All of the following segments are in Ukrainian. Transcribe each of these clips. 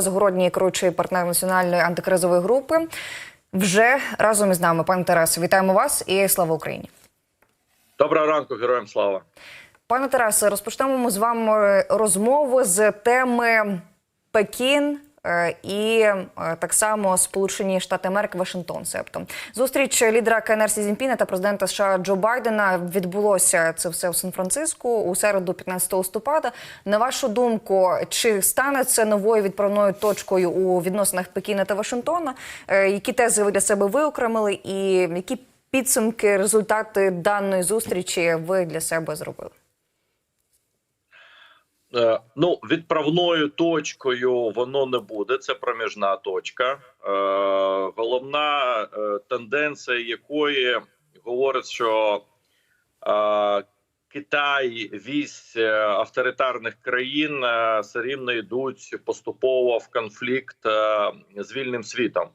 Загородній керуючий партнер національної антикризової групи. Вже разом із нами, пане Тарасе, вітаємо вас і слава Україні. Доброго ранку, героям слава. Пане Тарасе, розпочнемо ми з вами розмову з теми Пекін. Е, І е, так само Сполучені Штати Америки Вашингтон. Себто зустріч лідера КНР Сі Цзіньпіна та президента США Джо Байдена відбулося це все у Сан-Франциско у середу, 15 листопада. На вашу думку, чи стане це новою відправною точкою у відносинах Пекіна та Вашингтона? Е, Які тези ви для себе виокремили, і які підсумки, результати даної зустрічі ви для себе зробили? Е, Ну, відправною точкою воно не буде. Це проміжна точка. Е, Головна е, тенденція якої говорить, що Китай вісь авторитарних країн все рівно йдуть поступово в конфлікт з вільним світом.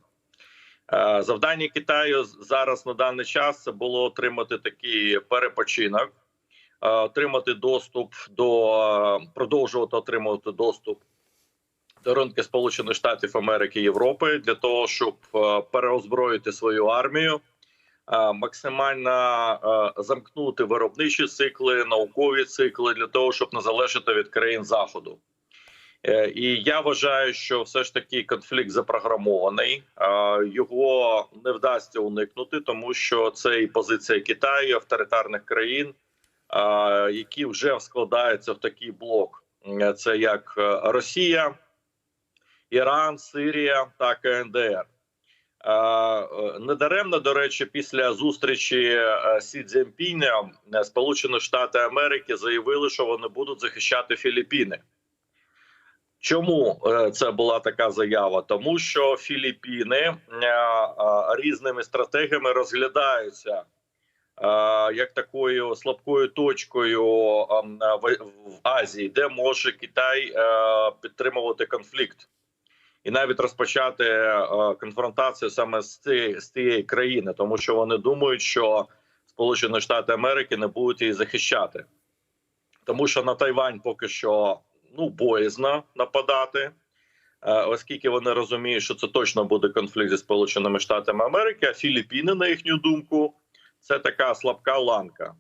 Завдання Китаю зараз на даний час це було отримати такий перепочинок. Е, отримати доступ до е, продовжувати отримувати доступ до ринку Сполучених Штатів Америки і Європи для того, щоб е, переозброїти свою армію, максимально замкнути виробничі цикли, наукові цикли для того, щоб не залежати від країн заходу. І я вважаю, що все ж таки конфлікт запрограмований. Його не вдасться уникнути, тому що це і позиція Китаю, і авторитарних країн, які вже складаються в такий блок: це як е, Росія, Іран, Сирія та КНДР. Е, Недаремно, до речі, після зустрічі е, Сі Цзіньпіня Сполучені Штати Америки заявили, що вони будуть захищати Філіппіни. Чому це була така заява? Тому що Філіппіни різними стратегіями розглядаються як такою слабкою точкою е, в, Азії, де може Китай е, підтримувати конфлікт, і навіть розпочати е, конфронтацію саме з цієї, з цієї країни, тому що вони думають, що Сполучені Штати Америки не будуть її захищати, тому що на Тайвань поки що ну боязно нападати, е, оскільки вони розуміють, що це точно буде конфлікт зі Сполученими Штатами Америки. А Філіппіни, на їхню думку, це така слабка ланка.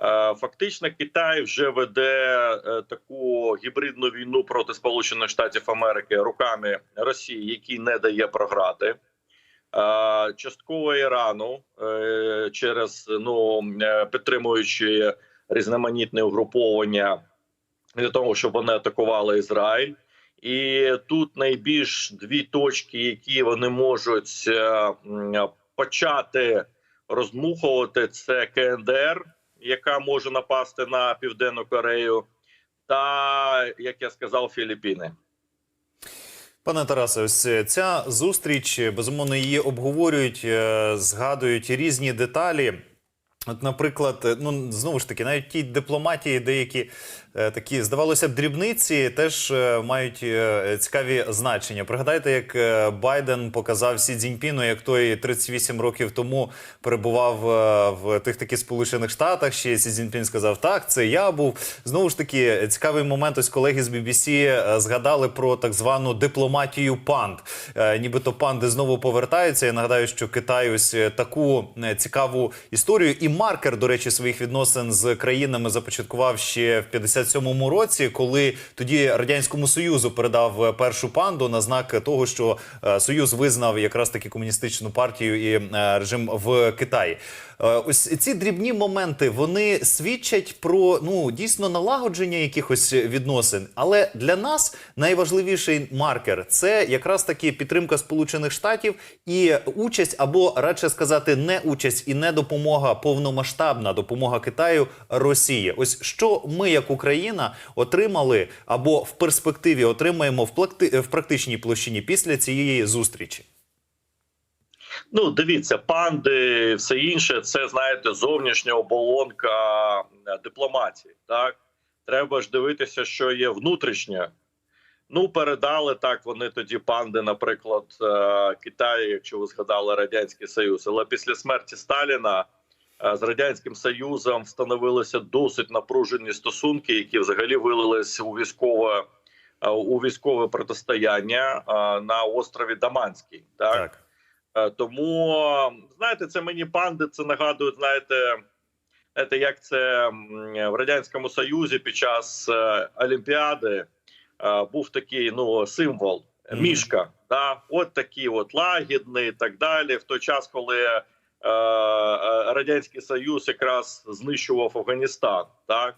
Е, Фактично, Китай вже веде е, таку гібридну війну проти Сполучених Штатів Америки руками Росії, який не дає програти. Е, Частково Ірану через ну підтримуючи різноманітне угруповання для того, щоб вони атакували Ізраїль. І тут найбільш дві точки, які вони можуть почати роздмухувати, це КНДР, яка може напасти на Південну Корею, та як я сказав, Філіппіни. Пане Тарасе, ось е, ця зустріч безумовно її обговорюють, е, згадують різні деталі. От, наприклад, е, ну знову ж таки, навіть ті дипломатії, деякі е, такі здавалося б, дрібниці, теж е, мають е, цікаві значення. Пригадайте, як е, Байден показав Сі Цзіньпіну, як той 38 років тому перебував е, в тих таки Сполучених Штатах. Ще Сі Цзіньпін сказав, так, це я був. Знову ж таки, цікавий момент. Ось колеги з BBC е, згадали про так звану дипломатію панд. Е, Нібито панди знову повертаються. Я нагадаю, що Китай ось е, таку цікаву історію і маркер, до речі, своїх відносин з країнами започаткував ще в 57-му році, коли тоді радянському союзу передав е, першу панду на знак того, що е, союз визнав якраз таки комуністичну партію і е, режим в Китаї. Ось ці дрібні моменти вони свідчать про ну дійсно налагодження якихось відносин. Але для нас найважливіший маркер це якраз таки підтримка Сполучених Штатів і участь, або радше сказати, не участь і не допомога, повномасштабна допомога Китаю Росії. Ось що ми, як Україна, отримали або в перспективі отримаємо в практичній площині після цієї зустрічі. Ну, дивіться, панди, все інше, це знаєте, зовнішня оболонка дипломатії. Так треба ж дивитися, що є внутрішнє. Ну, передали так. Вони тоді панди, наприклад, е, Китаю, якщо ви згадали радянський Союз, але після смерті Сталіна з радянським Союзом встановилися досить напружені стосунки, які взагалі вилились у військове у військове протистояння на острові Даманський. Так? Так. Тому знаєте, це мені панди це нагадують. Знаєте, знаєте, як це в радянському союзі під час е, Олімпіади е, був такий ну символ мішка. Да? От такий, от лагідний, і так далі. В той час, коли радянський союз якраз знищував Афганістан, так.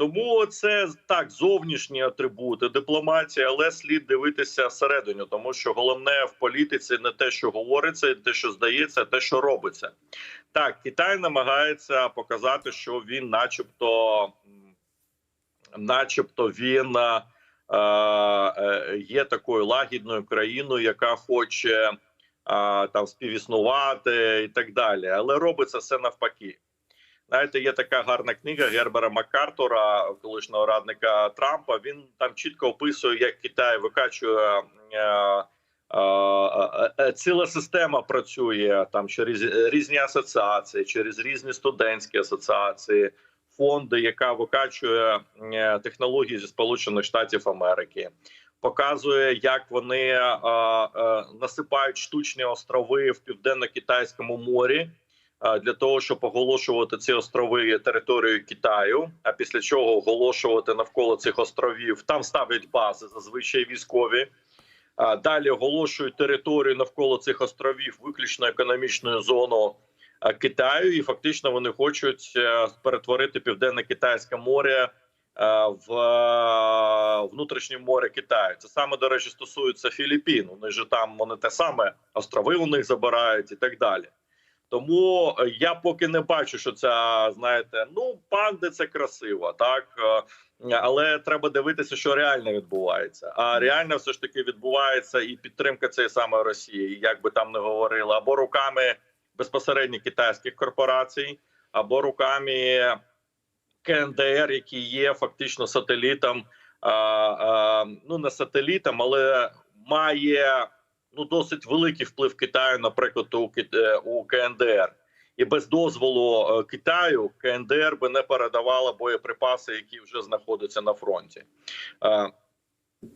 Тому це так зовнішні атрибути дипломатії, але слід дивитися всередину, тому що головне в політиці не те, що говориться, те, що здається, а те, що робиться. Так, Китай намагається показати, що він, начебто, начебто, він е, е, є такою лагідною країною, яка хоче е, там співіснувати і так далі. Але робиться все навпаки. Знаєте, є така гарна книга Гербера Маккартура, колишнього радника Трампа. Він там чітко описує, як Китай викачує. е, е, е, Ціла система працює там через різні асоціації, через різні студентські асоціації, фонди, яка викачує технології зі Сполучених Штатів Америки, показує, як вони е, е, насипають штучні острови в південно-китайському морі а, для того, щоб оголошувати ці острови територією Китаю. А після чого оголошувати навколо цих островів там ставлять бази зазвичай військові. А, Далі оголошують територію навколо цих островів виключно економічною зоною Китаю, і фактично вони хочуть е, перетворити південне китайське море е, в е, внутрішнє море Китаю. Це саме до речі стосується Філіппін. Вони ж там вони те саме острови у них забирають і так далі. Тому е, я поки не бачу, що ця знаєте, ну панди це красиво, так е, але треба дивитися, що реально відбувається. А реально все ж таки відбувається і підтримка цієї самої Росії, як би там не говорили, або руками безпосередньо китайських корпорацій, або руками КНДР, які є фактично сателітом, а, а, ну не сателітом, але має ну досить великий вплив Китаю, наприклад, у е, у КНДР. І без дозволу е, Китаю КНДР би не передавала боєприпаси, які вже знаходяться на фронті.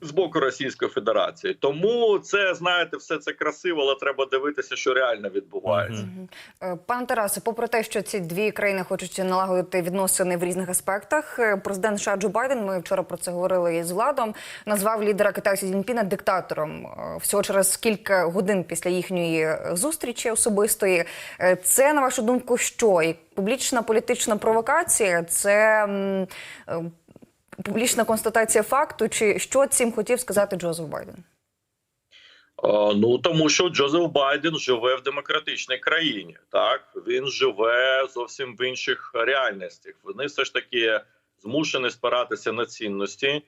З боку Російської Федерації, тому це знаєте, все це красиво, але треба дивитися, що реально відбувається. Мгм. Е, Пане Тарасе, попри те, що ці дві країни хочуть налагодити відносини в різних аспектах, е, президент США Джо Байден, ми вчора про це говорили із Владом, назвав лідера Китаю Сі диктатором е, всього через кілька годин після їхньої зустрічі особистої. Це на вашу думку, що і публічна політична провокація? Це публічна констатація факту, чи що цим хотів сказати Джозеф Байден? Е, Ну тому що Джозеф Байден живе в демократичній країні. Так він живе зовсім в інших реальностях. Вони все ж таки змушені спиратися на цінності. е,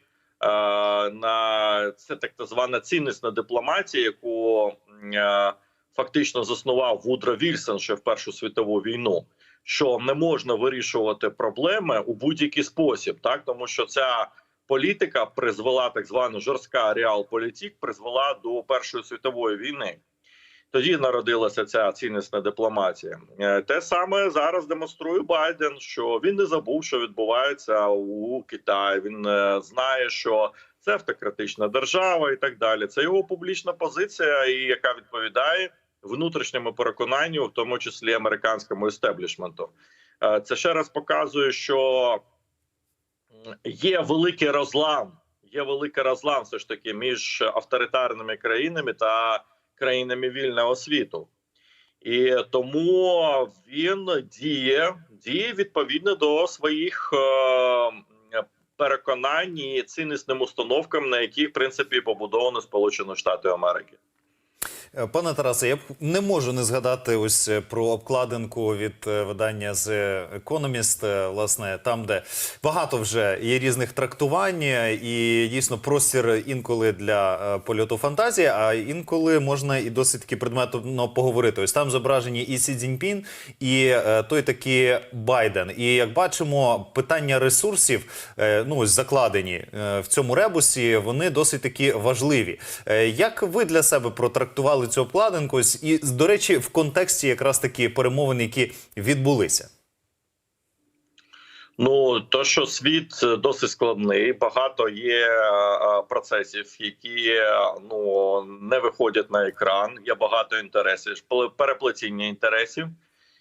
На це так звана ціннісна дипломатія, яку е, фактично заснував Вудро Вільсон ще в Першу світову війну. Що не можна вирішувати проблеми у будь-який спосіб, так тому що ця політика призвела так звану жорстка реалполітик, призвела до Першої світової війни. Тоді народилася ця ціннісна дипломатія. Е, Те саме зараз демонструє Байден, що він не забув, що відбувається у Китаї. Він е, знає, що це автократична держава і так далі. Це його публічна позиція, і яка відповідає внутрішньому переконанню, в тому числі американському естеблішменту. Е, Це ще раз показує, що є великий розлам. Є великий розлам все ж таки між авторитарними країнами та країнами вільного світу. І тому він діє, діє відповідно до своїх е, переконань і ціннісним установкам, на яких в принципі побудовано Сполучені Штати Америки. Е, Пане Тарасе, я не можу не згадати ось е, про обкладинку від е, видання з Economist, е, власне, там, де багато вже є різних трактувань, і дійсно простір інколи для польоту фантазії, а інколи можна і досить таки предметно поговорити. Ось там зображені і Сі Цзіньпін, і той таки Байден. І як бачимо, питання ресурсів, ну ось закладені в цьому ребусі, вони досить таки важливі. Як ви для себе протрактували цю обкладинку? І, до речі, в контексті якраз таки перемовин, які відбулися? Ну то, що світ е, досить складний, багато є е, процесів, які е, ну не виходять на екран. Є багато інтересів, переплетіння інтересів,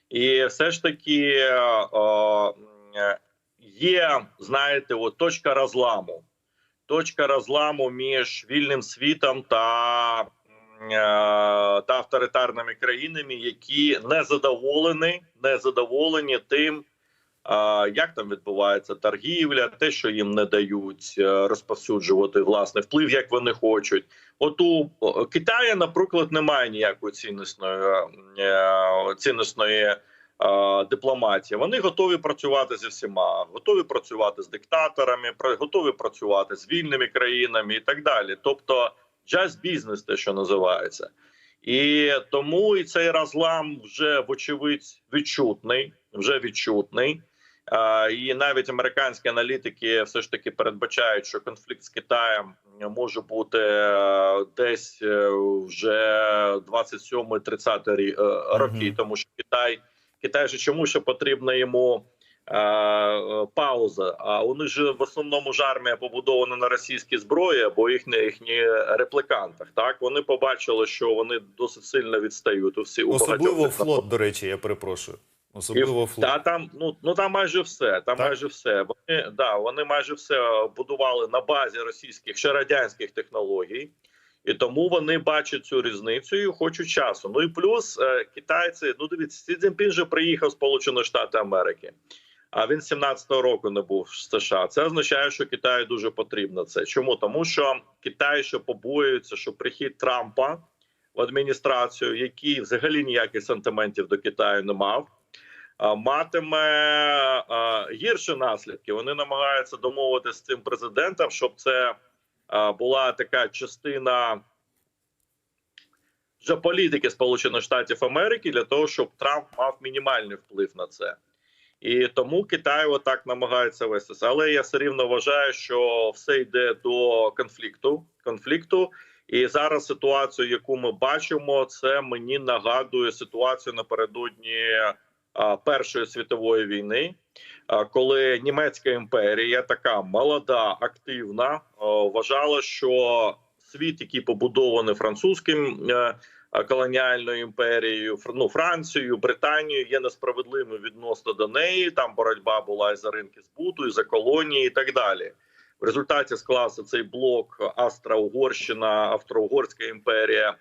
і все ж таки е, е, є, знаєте, от точка розламу. Точка розламу між вільним світом та, е, та авторитарними країнами, які не задоволені, не задоволені тим. Як там відбувається торгівля, те, що їм не дають е, розповсюджувати власний вплив, як вони хочуть. От у Китаї, наприклад, немає ніякої цінностної е, цінностної е, дипломатії. Вони готові працювати зі всіма, готові працювати з диктаторами, готові працювати з вільними країнами і так далі. Тобто, just бізнес, те, що називається. І тому і цей розлам вже вочевидь відчутний, вже відчутний. А, І навіть американські аналітики все ж таки передбачають, що конфлікт з Китаєм може бути е, десь е, вже 27-30 рі- е, роки, Мгм. тому що Китай Китай же чому ще потрібна йому пауза? А них же в основному ж армія побудована на російській зброї або їхні їхні реплікантах. Так вони побачили, що вони досить сильно відстають у всі у Особливо флот, до речі, я перепрошую. Особливо і, флот. Та там ну ну там майже все. Там Так. майже все. Вони да вони майже все будували на базі російських ще радянських технологій, і тому вони бачать цю різницю і хочуть часу. Ну і плюс е, китайці. Ну дивіться, Сі Цзіньпін же приїхав в Сполучені Штати Америки. А він 17-го року не був в США. Це означає, що Китаю дуже потрібно це. Чому тому, що Китай ще побоюється, що прихід Трампа в адміністрацію, який взагалі ніяких сантиментів до Китаю не мав, матиме гірші наслідки. Вони намагаються домовитися з цим президентом, щоб це була така частина вже політики Сполучених Штатів Америки для того, щоб Трамп мав мінімальний вплив на це. І тому Китай отак намагається вестися. Але я все рівно вважаю, що все йде до конфлікту. конфлікту. І зараз ситуацію, яку ми бачимо, це мені нагадує ситуацію напередодні Першої світової війни, коли німецька імперія, така молода, активна, вважала, що світ, який побудований французьким е, колоніальною імперією, ну, Францією, Британією, є несправедливим відносно до неї. Там боротьба була і за ринки збуту, і за колонії, і так далі. В результаті склався цей блок Австро-Угорщина, Австро-Угорська імперія, е,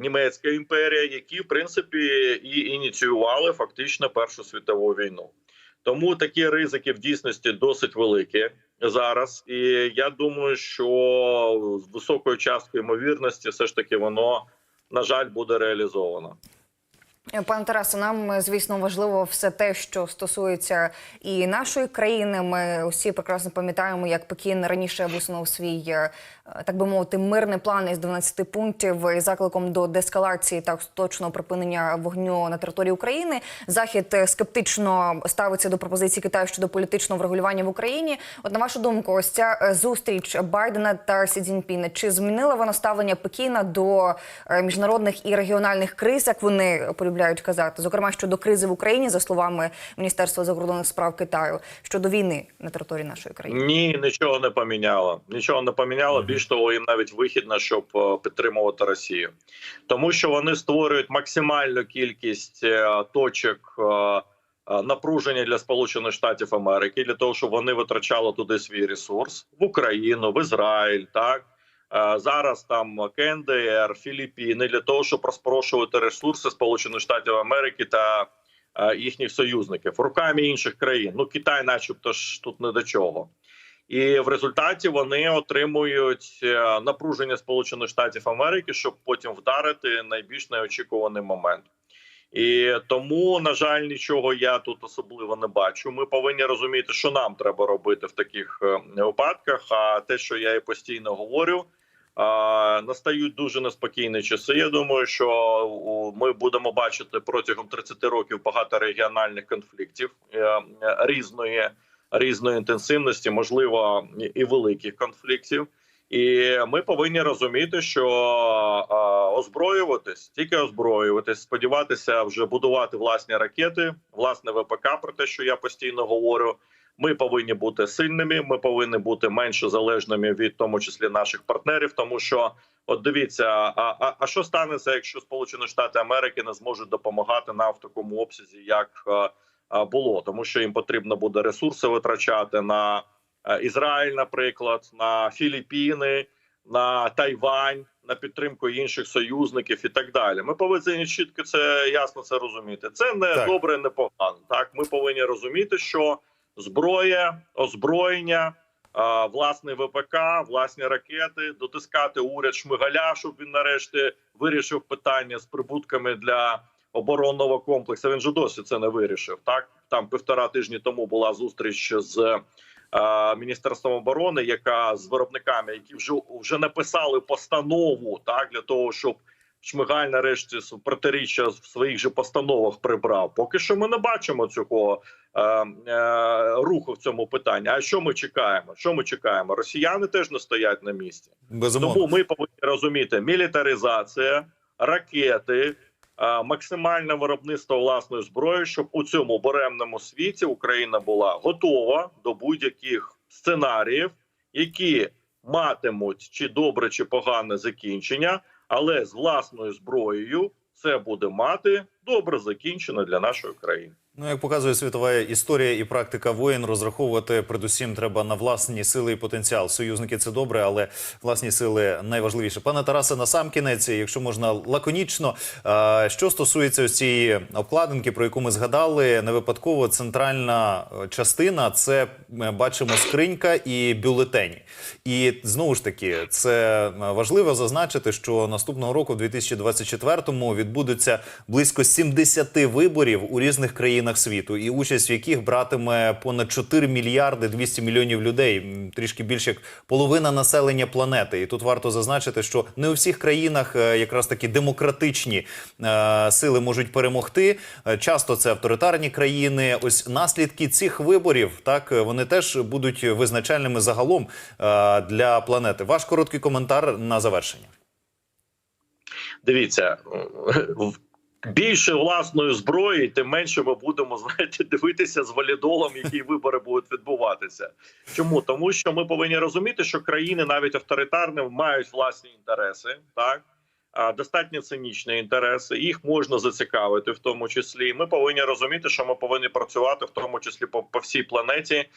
Німецька імперія, які в принципі і ініціювали фактично Першу світову війну. Тому такі ризики в дійсності досить великі зараз. І я думаю, що з високою часткою ймовірності, все ж таки, воно на жаль буде реалізовано. Пане Тарасе, нам звісно важливо все те, що стосується і нашої країни. Ми усі прекрасно пам'ятаємо, як Пекін раніше висунув свій, е, так би мовити, мирний план із 12 пунктів із закликом до деескалації та точного припинення вогню на території України. Захід е, скептично ставиться до пропозиції Китаю щодо політичного врегулювання в Україні. От на вашу думку, ось ця е, зустріч Байдена та Сі Цзіньпіна, чи змінила вона ставлення Пекіна до міжнародних і регіональних криз, як вони полюбляють казати, зокрема щодо кризи в Україні, за словами Міністерства закордонних справ Китаю, щодо війни на території нашої країни? Ні, нічого не поміняло. Нічого не поміняло. Більш того, їм навіть вигідно, щоб е, підтримувати Росію, тому що вони створюють максимальну кількість е, точок. е, Напруження для Сполучених Штатів Америки для того, щоб вони витрачали туди свій ресурс в Україну, в Ізраїль, так зараз там КНДР, Філіппіни для того, щоб розпорошувати ресурси Сполучених Штатів Америки та е, їхніх союзників руками інших країн. Ну Китай, начебто, ж тут не до чого. І в результаті вони отримують е, напруження Сполучених Штатів Америки, щоб потім вдарити найбільш неочікуваний момент. І тому, на жаль, нічого я тут особливо не бачу. Ми повинні розуміти, що нам треба робити в таких е, випадках. А те, що я і постійно говорю, е, настають дуже неспокійні часи. Я думаю, що ми будемо бачити протягом 30 років багато регіональних конфліктів е, різної різної інтенсивності, можливо, і- великих конфліктів. І ми повинні розуміти, що озброюватись, тільки озброюватись, сподіватися вже будувати власні ракети, власне ВПК, про те, що я постійно говорю. Ми повинні бути сильними. Ми повинні бути менше залежними від тому числі наших партнерів, тому що от дивіться, а, а, а що станеться, якщо Сполучені Штати Америки не зможуть допомагати нам в такому обсязі, як а, а, було, тому що їм потрібно буде ресурси витрачати на е, Ізраїль, наприклад, на Філіппіни, на Тайвань, на підтримку інших союзників і так далі. Ми повинні чітко це ясно це розуміти. Це не Так. добре, не погано. Так, ми повинні розуміти, що зброя, озброєння, а, власне ВПК, власні ракети, дотискати уряд Шмигаля, щоб він нарешті вирішив питання з прибутками для оборонного комплексу. Він же досі це не вирішив. Так там півтора тижні тому була зустріч з міністерством оборони, яка з виробниками, які вже вже написали постанову, так для того, щоб Шмигаль нарешті протиріччя в своїх же постановах прибрав. Поки що ми не бачимо цього е, е, руху в цьому питанні. А що ми чекаємо? Що ми чекаємо? Росіяни теж не стоять на місці. Безумовно. Тому ми повинні розуміти мілітаризація, ракети, е, максимальне виробництво власної зброї, щоб у цьому буремному світі Україна була готова до будь-яких сценаріїв, які матимуть чи добре, чи погане закінчення, але з власною зброєю це буде мати добре закінчення для нашої країни. Ну, як показує світова історія і практика воєн, розраховувати передусім треба на власні сили і потенціал. Союзники це добре, але власні сили найважливіше. Пане Тарасе, на сам кінець, якщо можна лаконічно, що стосується цієї обкладинки, про яку ми згадали, не випадково центральна е, частина це ми бачимо скринька і бюлетені. І знову ж таки, це е, важливо зазначити, що наступного року, в 2024-му, відбудеться близько 70 виборів у різних країнах світу, і участь в яких братиме понад 4 мільярди 200 мільйонів людей, трішки більше як половина населення планети. І тут варто зазначити, що не у всіх країнах е, якраз такі демократичні е, сили можуть перемогти. Е, Часто це авторитарні країни. Ось наслідки цих виборів, так е, вони теж будуть визначальними загалом е, для планети. Ваш короткий коментар на завершення. Дивіться більше власної зброї, тим менше ми будемо знаєте, дивитися з валідолом, які вибори будуть відбуватися. Чому тому, що ми повинні розуміти, що країни навіть авторитарні мають власні інтереси, так достатньо цинічні інтереси. Їх можна зацікавити, в тому числі. Ми повинні розуміти, що ми повинні працювати, в тому числі по, по всій планеті,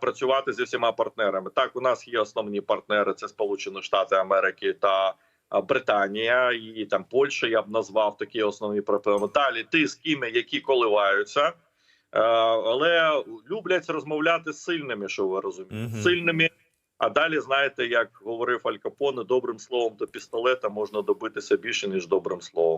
працювати зі всіма партнерами. Так, у нас є основні партнери: це Сполучені Штати Америки та. Британія і там Польща, я б назвав такі основні проблеми. Далі ти з кими, які коливаються, е, але люблять розмовляти з сильними, що ви розумієте, угу. сильними. А далі знаєте, як говорив Аль Капоне, добрим словом до пістолета можна добитися більше ніж добрим словом.